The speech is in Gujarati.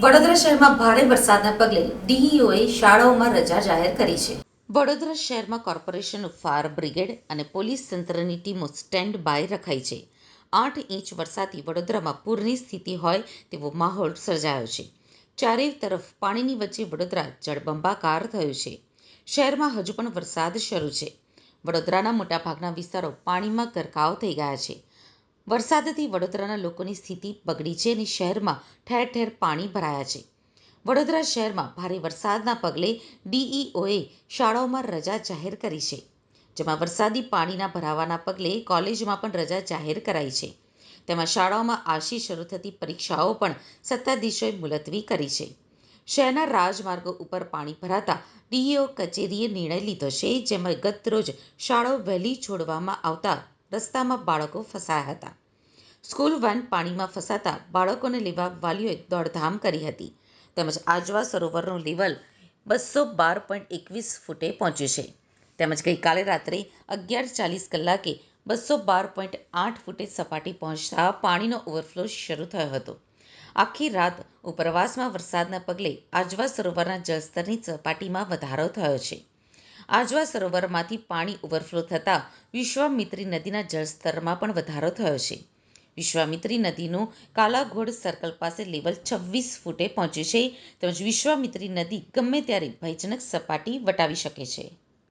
વડોદરા શહેરમાં ભારે વરસાદના પગલે ડીઈઓએ શાળાઓમાં રજા જાહેર કરી છે. વડોદરા શહેરમાં કોર્પોરેશન ફાયર બ્રિગેડ અને પોલીસ તંત્રની ટીમો સ્ટેન્ડ બાય રખાઈ છે. આઠ ઇંચ વરસાદથી વડોદરામાં પૂરની સ્થિતિ હોય તેવો માહોલ સર્જાયો છે. ચારેય તરફ પાણીની વચ્ચે વડોદરા જળબંબાકાર થયું છે. શહેરમાં હજુ પણ વરસાદ શરૂ છે. વડોદરાના મોટાભાગના વિસ્તારો પાણીમાં ગરકાવ થઈ ગયા છે. વરસાદથી વડોદરાના લોકોની સ્થિતિ બગડી છે અને શહેરમાં ઠેર ઠેર પાણી ભરાયા છે. વડોદરા શહેરમાં ભારે વરસાદના પગલે ડીઈઓએ શાળાઓમાં રજા જાહેર કરી છે, જેમાં વરસાદી પાણીના ભરાવાના પગલે કોલેજમાં પણ રજા જાહેર કરાઈ છે. તેમાં શાળાઓમાં આજથી શરૂ થતી પરીક્ષાઓ પણ સત્તાધીશોએ મુલતવી કરી છે. શહેરના રાજમાર્ગો ઉપર પાણી ભરાતા ડીઈઓ કચેરીએ નિર્ણય લીધો છે, જેમાં ગત રોજ શાળાઓ વહેલી છોડવામાં આવતા રસ્તામાં બાળકો ફસાયા હતા. સ્કૂલ વાન પાણીમાં ફસાતા બાળકોને લેવા વાલીઓએ દોડધામ કરી હતી. તેમજ આજવા સરોવરનું લેવલ બસો બાર પોઈન્ટ એકવીસ ફૂટે પહોંચ્યું છે. તેમજ ગઈકાલે રાત્રે અગિયાર ચાલીસ કલાકે બસો બાર પોઈન્ટ આઠ ફૂટે સપાટી પહોંચતા પાણીનો ઓવરફ્લો શરૂ થયો હતો. આખી રાત ઉપરવાસમાં વરસાદના પગલે આજવા સરોવરના જળસ્તરની સપાટીમાં વધારો થયો છે. આજવા સરોવરમાંથી પાણી ઓવરફ્લો થતાં વિશ્વામિત્રી નદીના જળસ્તરમાં પણ વધારો થયો છે. વિશ્વામિત્રી નદીનું કાલાઘોડ સર્કલ પાસે લેવલ છવ્વીસ ફૂટે પહોંચ્યું છે. તેમજ વિશ્વામિત્રી નદી ગમે ત્યારે ભયજનક સપાટી વટાવી શકે છે.